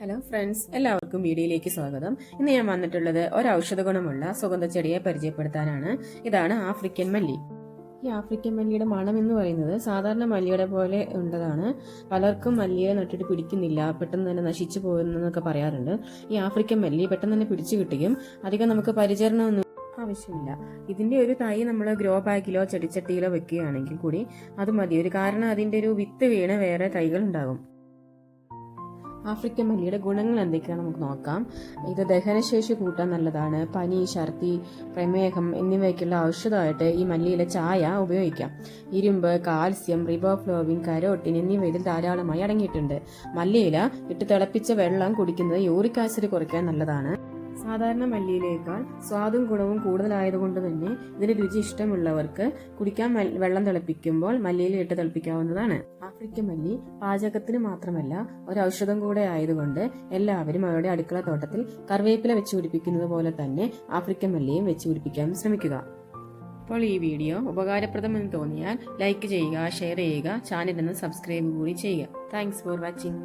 Hello friends എല്ലാവർക്കും വീഡിയോയിലേക്ക് സ്വാഗതം. ഇന്ന് ഞാൻ വന്നിട്ടുള്ളത് ഒരു ഔഷധ ഗുണമുള്ള സുഗന്ധ ചെടിയെ പരിചയപ്പെടുത്താനാണ്. ഇതാണ് ആഫ്രിക്കൻ മല്ലി. ഈ ആഫ്രിക്കൻ മല്ലിയുടെ മണം എന്ന് പറയുന്നത് സാധാരണ മല്ലിയുടെ പോലെ ഉള്ളതാണ് പലർക്കും മല്ലിയെ നട്ടിട്ട് പിടിക്കുന്നില്ല പെട്ടെന്ന് തന്നെ നശിച്ചു പോകുന്നൊക്കെ പറയാറുണ്ട്. ഈ ആഫ്രിക്കൻ മല്ലി പെട്ടെന്ന് തന്നെ പിടിച്ചു കിട്ടുകയും അധികം നമുക്ക് പരിചരണമൊന്നും ആവശ്യമില്ല. ഇതിന്റെ ഒരു തൈ നമ്മൾ ഗ്രോ ബാഗിലോ ചെടിച്ചട്ടിയിലോ വെക്കുകയാണെങ്കിൽ കൂടി അത് മതി. ഒരു കാരണം അതിന്റെ ഒരു വിത്ത് വീണ് വേറെ തൈകൾ ഉണ്ടാകും. ആഫ്രിക്കൻ മല്ലിയുടെ ഗുണങ്ങൾ എന്തൊക്കെയാണ് നമുക്ക് നോക്കാം. ഇത് ദഹനശേഷി കൂട്ടാൻ നല്ലതാണ്. പനി ഛർദി പ്രമേഹം എന്നിവയ്ക്കുള്ള ഔഷധമായിട്ട് ഈ മല്ലിയിലെ ചായ ഉപയോഗിക്കാം. ഇരുമ്പ് കാൽസ്യം റിബോഫ്ലോവിൻ കരോട്ടിൻ എന്നിവ ഇതിൽ ധാരാളമായി അടങ്ങിയിട്ടുണ്ട്. മല്ലിയില ഇട്ട് തിളപ്പിച്ച വെള്ളം കുടിക്കുന്നത് യൂറിക് ആസിഡ് കുറയ്ക്കാൻ നല്ലതാണ്. സാധാരണ മല്ലിയിലേക്കാൾ സ്വാദും ഗുണവും കൂടുതലായതുകൊണ്ട് തന്നെ ഇതിന് രുചി ഇഷ്ടമുള്ളവർക്ക് കുടിക്കാൻ വെള്ളം തിളപ്പിക്കുമ്പോൾ മല്ലിയിൽ ഇട്ട് തിളപ്പിക്കാവുന്നതാണ്. ആഫ്രിക്കൻ മല്ലി പാചകത്തിന് മാത്രമല്ല ഒരു ഔഷധം കൂടെ ആയതുകൊണ്ട് എല്ലാവരും അവരുടെ അടുക്കള തോട്ടത്തിൽ കറിവേപ്പില വെച്ച് പിടിപ്പിക്കുന്നത് പോലെ തന്നെ ആഫ്രിക്കൻ മല്ലിയും വെച്ച് പിടിപ്പിക്കാൻ ശ്രമിക്കുക. അപ്പോൾ ഈ വീഡിയോ ഉപകാരപ്രദമെന്ന് തോന്നിയാൽ ലൈക്ക് ചെയ്യുക ഷെയർ ചെയ്യുക ചാനൽ ഒന്ന് സബ്സ്ക്രൈബ് കൂടി ചെയ്യുക. Thanks for watching.